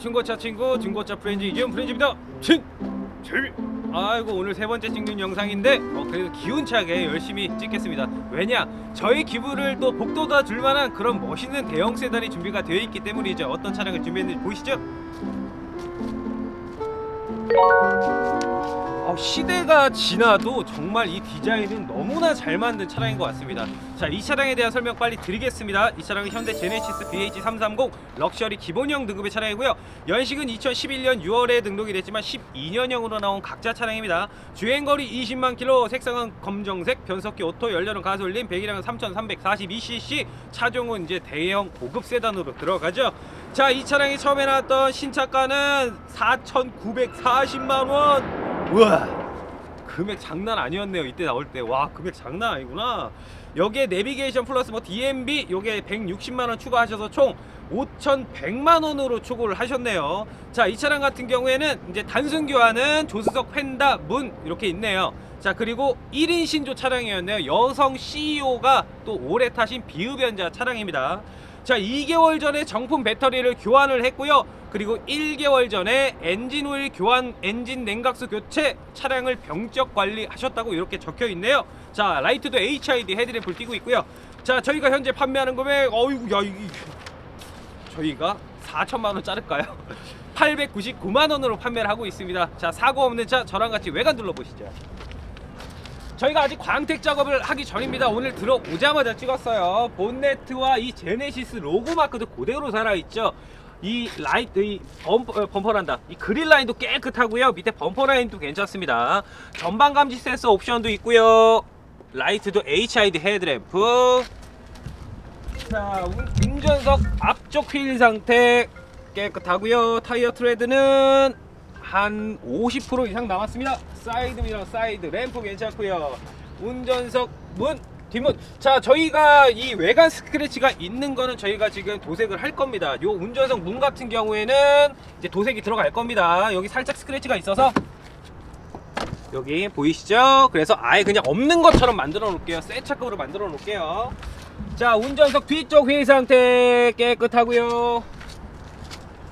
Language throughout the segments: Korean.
중고차 친구 중고차 프렌즈 이지훈 프렌즈입니다. 진실 아이고 오늘 세 번째 찍는 영상인데 어, 그래도 기운차게 열심히 찍겠습니다. 왜냐 저희 기부를 또 복돋아 줄 만한 그런 멋있는 대형 세단이 준비가 되어 있기 때문이죠. 어떤 차량을 준비했는지 보시죠? 어, 시대가 지나도 정말 이 디자인은 너무나 잘 만든 차량인 것 같습니다. 자, 이 차량에 대한 설명 빨리 드리겠습니다. 이 차량은 현대 제네시스 BH330 럭셔리 기본형 등급의 차량이고요. 연식은 2011년 6월에 등록이 됐지만 12년형으로 나온 각자 차량입니다. 주행거리 20만 킬로, 색상은 검정색, 변속기 오토, 연료는 가솔린, 배기량은 3,342cc, 차종은 이제 대형 고급 세단으로 들어가죠. 자, 이 차량이 처음에 나왔던 신차가는 4,940만 원. 우와. 금액 장난 아니었네요. 이때 나올 때. 와 금액 장난 아니구나. 여기에 내비게이션 플러스 뭐 DMB 요게 160만원 추가하셔서 총 5,100만원으로 추구를 하셨네요. 자 이 차량 같은 경우에는 이제 단순 교환은 조수석 펜다 문 이렇게 있네요. 자 그리고 1인 신조 차량이었네요. 여성 CEO가 또 오래 타신 비흡연자 차량입니다. 자 2개월 전에 정품 배터리를 교환을 했고요 그리고 1개월 전에 엔진 오일 교환 엔진 냉각수 교체 차량을 병적 관리하셨다고 이렇게 적혀 있네요 자 라이트도 HID 헤드램프를 띄고 있고요 자 저희가 현재 판매하는 금액 어이구 야 이게 저희가 4천만 원 자를까요? 899만 원으로 판매를 하고 있습니다 자 사고 없는 차 저랑 같이 외관 둘러보시죠 저희가 아직 광택 작업을 하기 전입니다. 오늘 들어오자마자 찍었어요. 본네트와 이 제네시스 로고 마크도 그대로 살아있죠. 이 라이트, 이 범퍼, 어, 범퍼란다. 이 그릴 라인도 깨끗하고요. 밑에 범퍼 라인도 괜찮습니다. 전방 감지 센서 옵션도 있고요. 라이트도 HID 헤드램프. 자, 운- 운전석 앞쪽 휠 상태 깨끗하고요. 타이어 트레드는 한 50% 이상 남았습니다. 사이드 미러, 사이드 램프 괜찮고요. 운전석 문 뒷문. 자, 저희가 이 외관 스크래치가 있는 거는 저희가 지금 도색을 할 겁니다. 요 운전석 문 같은 경우에는 이제 도색이 들어갈 겁니다. 여기 살짝 스크래치가 있어서 여기 보이시죠? 그래서 아예 그냥 없는 것처럼 만들어 놓을게요. 새 차급으로 만들어 놓을게요. 자, 운전석 뒤쪽 휠 상태 깨끗하고요.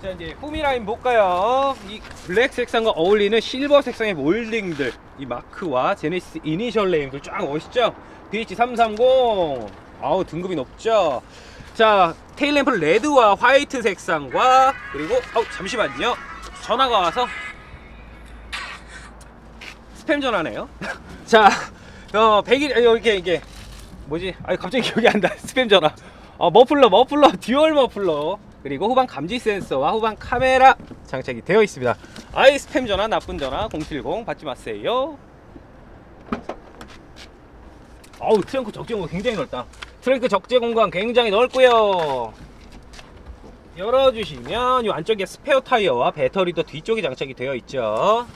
자 이제 후미라인 볼까요? 이 블랙 색상과 어울리는 실버 색상의 몰딩들 이 마크와 제네시스 이니셜 네임들 쫙 멋있죠? BH330 아우 등급이 높죠? 자 테일 램프는 레드와 화이트 색상과 그리고 아우 잠시만요 전화가 와서 스팸 전화네요 자 어, 100일 이렇게 이게 뭐지? 아 갑자기 기억이 안 나. 스팸 전화. 어, 머플러, 머플러, 듀얼 머플러. 그리고 후방 감지 센서와 후방 카메라 장착이 되어 있습니다. 아이 스팸 전화, 나쁜 전화 070 받지 마세요. 어우 트렁크 적재 공간 굉장히 넓다. 트렁크 적재 공간 굉장히 넓고요. 열어주시면 이 안쪽에 스페어 타이어와 배터리도 뒤쪽에 장착이 되어 있죠.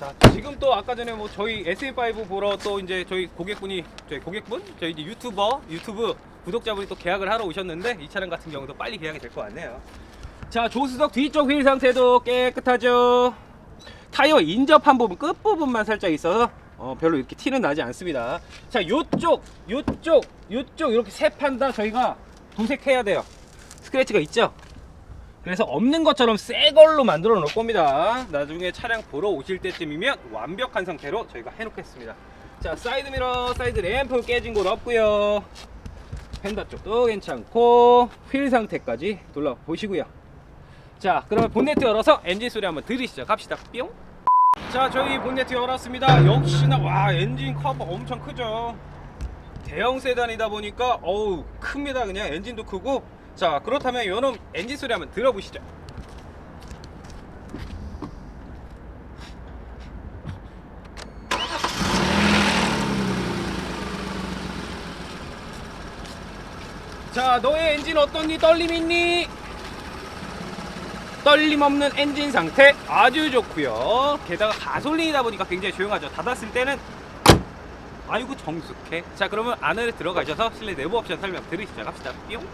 자 지금 또 아까 전에 뭐 저희 SM5 보러 또 이제 저희 고객분이 저희 고객분 저희 이제 유튜버 유튜브 구독자분이 또 계약을 하러 오셨는데 이 차량 같은 경우도 빨리 계약이 될 것 같네요. 자 조수석 뒤쪽 휠 상태도 깨끗하죠. 타이어 인접한 부분 끝 부분만 살짝 있어서 어, 별로 이렇게 티는 나지 않습니다. 자 요쪽 요쪽 요쪽 이렇게 세 판다 저희가 도색해야 돼요. 스크래치가 있죠. 그래서 없는 것처럼 새 걸로 만들어 놓을 겁니다. 나중에 차량 보러 오실 때쯤이면 완벽한 상태로 저희가 해놓겠습니다. 자, 사이드 미러, 사이드 램프 깨진 곳 없고요. 펜다 쪽도 괜찮고 휠 상태까지 둘러보시고요. 자, 그러면 본네트 열어서 엔진 소리 한번 들으시죠. 갑시다. 뿅. 자, 저희 본네트 열었습니다. 역시나 와 엔진 커버 엄청 크죠. 대형 세단이다 보니까 어우 큽니다. 그냥 엔진도 크고 자 그렇다면 요놈 엔진 소리 한번 들어보시죠 자 너의 엔진 어떻니 떨림 있니? 떨림 없는 엔진 상태 아주 좋고요. 게다가 가솔린이다 보니까 굉장히 조용하죠. 닫았을 때는 아이고 정숙해. 자 그러면 안에 들어가셔서 실내 내부 옵션 설명 들으시죠 갑시다. 뿅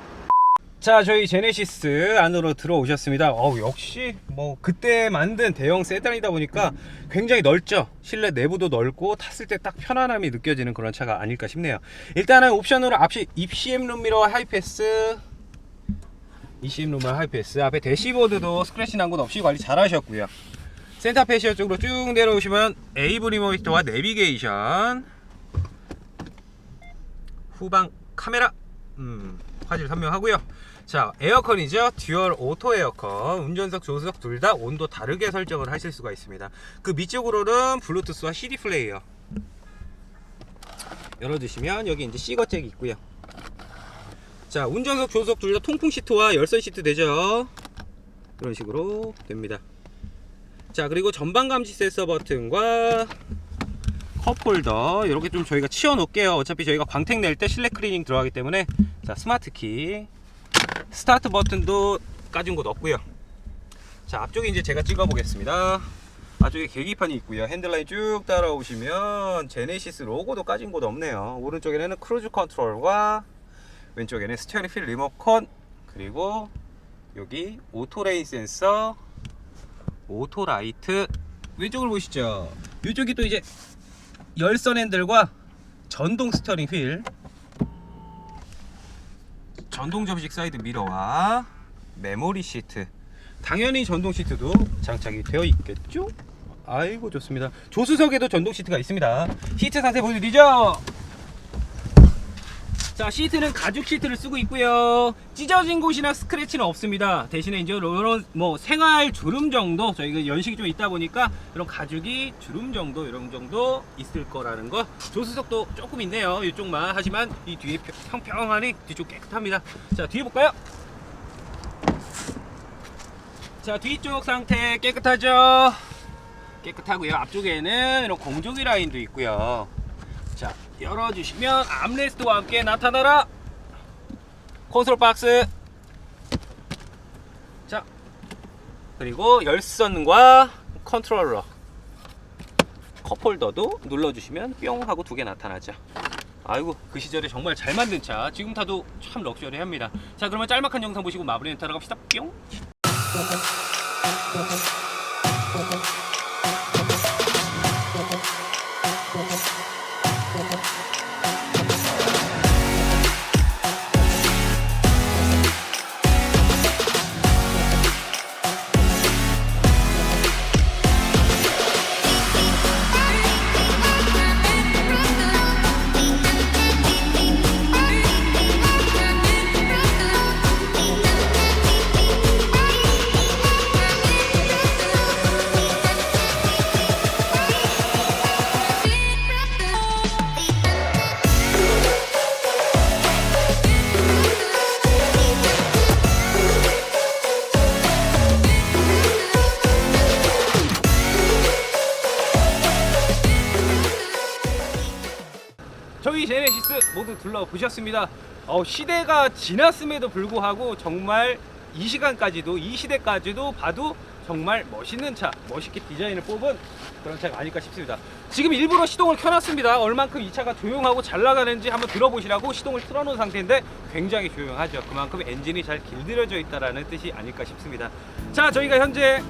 자 저희 제네시스 안으로 들어오셨습니다. 어우 역시 뭐 그때 만든 대형 세단이다 보니까 굉장히 넓죠? 실내 내부도 넓고 탔을 때 딱 편안함이 느껴지는 그런 차가 아닐까 싶네요. 일단은 옵션으로 앞시 입시엠 룸미러 하이패스. 이심 루말 하이패스. 앞에 대시보드도 스크래치 난 곳 없이 관리 잘 하셨고요. 센터 패시어 쪽으로 쭉 내려오시면 에이브 리모이터와 내비게이션. 후방 카메라. 음, 화질 선명하고요 자 에어컨이죠. 듀얼 오토 에어컨. 운전석 조수석 둘 다 온도 다르게 설정을 하실 수가 있습니다. 그 밑쪽으로는 블루투스와 CD 플레이어 열어주시면 여기 이제 C거잭이 있고요. 자 운전석 조수석 둘 다 통풍 시트와 열선 시트 되죠? 이런 식으로 됩니다. 자 그리고 전방 감지 센서 버튼과 컵홀더. 이렇게 좀 저희가 치워 놓을게요. 어차피 저희가 광택 낼 때 실내 클리닝 들어가기 때문에. 자 스마트 키 스타트 버튼도 까진 곳 없고요. 자 앞쪽에 이제 제가 찍어 보겠습니다. 앞쪽에 계기판이 있고요. 핸들라인 쭉 따라오시면 제네시스 로고도 까진 곳 없네요. 오른쪽에는 크루즈 컨트롤과 왼쪽에는 스티어링 휠 리모컨 그리고 여기 오토레인 센서 오토 라이트. 왼쪽을 보시죠. 이쪽이 또 이제 열선 핸들과 전동 스티어링 휠 전동 접이식 사이드 미러와 메모리 시트. 당연히 전동 시트도 장착이 되어 있겠죠? 아이고 좋습니다. 조수석에도 전동 시트가 있습니다. 시트 상태 보여드리죠 자 시트는 가죽 시트를 쓰고 있고요. 찢어진 곳이나 스크래치는 없습니다. 대신에 이제 이런 뭐 생활 주름 정도 저희가 연식이 좀 있다 보니까 이런 가죽이 주름 정도 이런 정도 있을 거라는 거 조수석도 조금 있네요. 이쪽만. 하지만 이 뒤에 평- 평평하니 뒤쪽 깨끗합니다. 자 뒤에 볼까요? 자 뒤쪽 상태 깨끗하죠? 깨끗하고요. 앞쪽에는 이런 공조기 라인도 있고요. 자 열어주시면 암레스트와 함께 나타나라. 콘솔 박스. 자 그리고 열선과 컨트롤러. 컵홀더도 눌러주시면 뿅 하고 두 개 나타나죠. 아이고 그 시절에 정말 잘 만든 차. 지금 타도 참 럭셔리합니다. 자 그러면 짤막한 영상 보시고 마무리 멘트하러 갑시다. 뿅 모두 둘러보셨습니다. 어, 시대가 지났음에도 불구하고 정말 이 시간까지도 이 시대까지도 봐도 정말 멋있는 차, 멋있게 디자인을 뽑은 그런 차가 아닐까 싶습니다. 지금 일부러 시동을 켜놨습니다. 얼만큼 이 차가 조용하고 잘 나가는지 한번 들어보시라고 시동을 틀어놓은 상태인데 굉장히 조용하죠. 그만큼 엔진이 잘 길들여져 있다라는 뜻이 아닐까 싶습니다. 자, 저희가 현재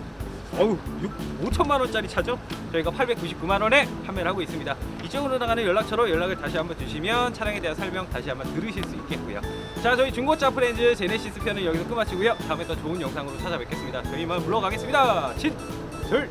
어우 6, 5천만 원짜리 차죠? 저희가 899만 원에 판매를 하고 있습니다. 이쪽으로 나가는 연락처로 연락을 다시 한번 주시면 차량에 대한 설명 다시 한번 들으실 수 있겠고요. 자 저희 중고차 프렌즈 제네시스 편은 여기서 끝마치고요. 다음에 더 좋은 영상으로 찾아뵙겠습니다. 저희만 물러가겠습니다. 진, 들,